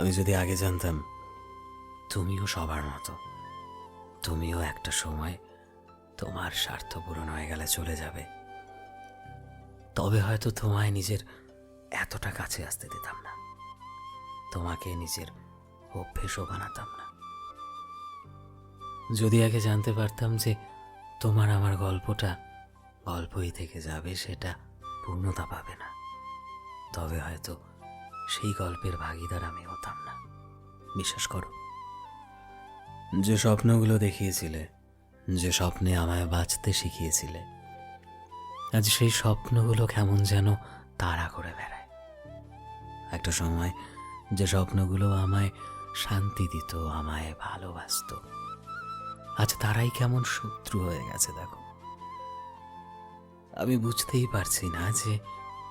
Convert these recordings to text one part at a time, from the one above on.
আমি যদি আগে জানতাম, তুমিও সবার মতো। তুমিও একটা সময় তোমার স্বার্থ পূরণ হয়ে গেলে চলে যাবে। তবে হয়তো তোমায় নিজের এতটা কাছে আসতে দিতাম না। তোমাকে নিজের অভ্যেসও বানাতাম না। যদি আগে জানতে পারতাম যে তোমার আমার গল্পটা গল্পই থেকে যাবে, সেটা পূর্ণতা পাবে না। তবে হয়তো সেই গল্পের ভাগিদার আমি হতাম না। বিশ্বাস করো। যে স্বপ্নগুলো দেখিয়েছিলে, যে স্বপ্নে আমায় বাঁচতে শিখিয়েছিলে, আজ সেই স্বপ্নগুলো কেমন যেন তাড়া করে বেড়ায়। একটা সময় যে স্বপ্নগুলো আমায় শান্তি দিত, আমায় ভালোবাসতো, আজ তারাই কেমন শত্রু হয়ে গেছে, দেখো। আমি বুঝতেই পারছি না যে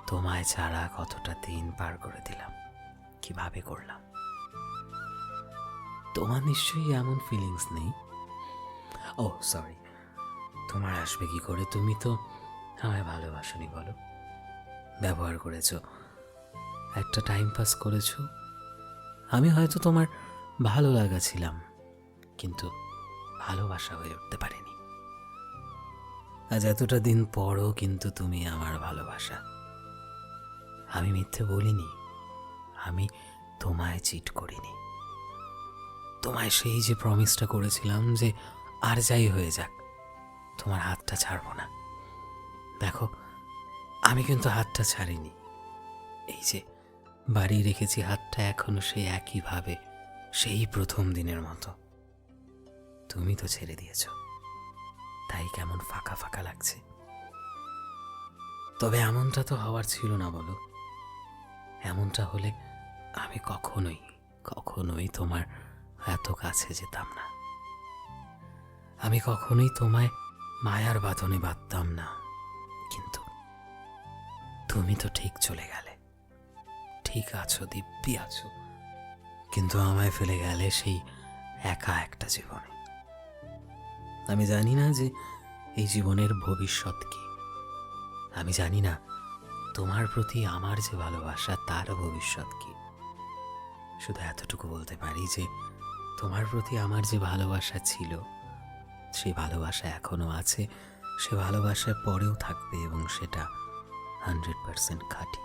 তোমায় ছাড়া কতটা দিন পার করে দিলাম? কীভাবে করলাম? তোমার নিশ্চয়ই এমন ফিলিংস নেই? ও সরি তোমার আসবে কি করে? তুমি তো আমায় ভালোবাসনি, বলো। ব্যবহার করেছ। একটা টাইম পাস করেছ। আমি হয়তো তোমার ভালো লাগা ছিলাম, কিন্তু ভালোবাসা হয়ে উঠতে পারিনি। আজ এতটা দিন পরও কিন্তু তুমি আমার ভালোবাসা। আমি মিথ্যে বলিনি। আমি তোমায় চিট করিনি। তোমায় সেই যে প্রমিসটা করেছিলাম যে আর যাই হয়ে যাক, তোমার হাতটা ছাড়বো না। দেখো, আমি কিন্তু হাতটা ছাড়িনি। এই যে বাড়ি রেখেছি হাতটা এখনও সেই একইভাবে, সেই প্রথম দিনের মতো। তুমি তো ছেড়ে দিয়েছ। তাই কেমন ফাঁকা ফাঁকা লাগছে। তবে এমনটা তো হওয়ার ছিল না বলো। এমনটা হলে আমি কখনোই কখনোই তোমার এত কাছে যেতাম না। আমি কখনোই তোমায় মায়ার বাঁধনে বাঁধতাম না। কিন্তু তুমি তো ঠিক চলে গেলে। ঠিক আছো, দিব্যি আছো। কিন্তু আমায় ফেলে গেলে সেই একা একটা জীবনে। আমি জানি না যে এই জীবনের ভবিষ্যৎ কি। আমি জানি না তোমার প্রতি আমার যে ভালোবাসা, তার ভবিষ্যৎ কি? শুধু এতটুকু বলতে পারি যে, তোমার প্রতি আমার যে ভালোবাসা ছিল সেই ভালোবাসা এখনও আছে, সে ভালোবাসার পরেও থাকবে এবং সেটা হান্ড্রেড পার্সেন্ট খাঁটি।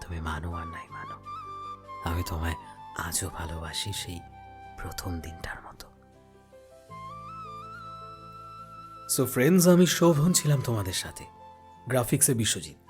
তুমি মানো আর নাই মানো। আমি তোমায় আজও ভালোবাসি সেই প্রথম দিনটার মতো। সো ফ্রেন্ডস আমি শোভন ছিলাম তোমাদের সাথে। গ্রাফিক্সে বিশ্বজিৎ।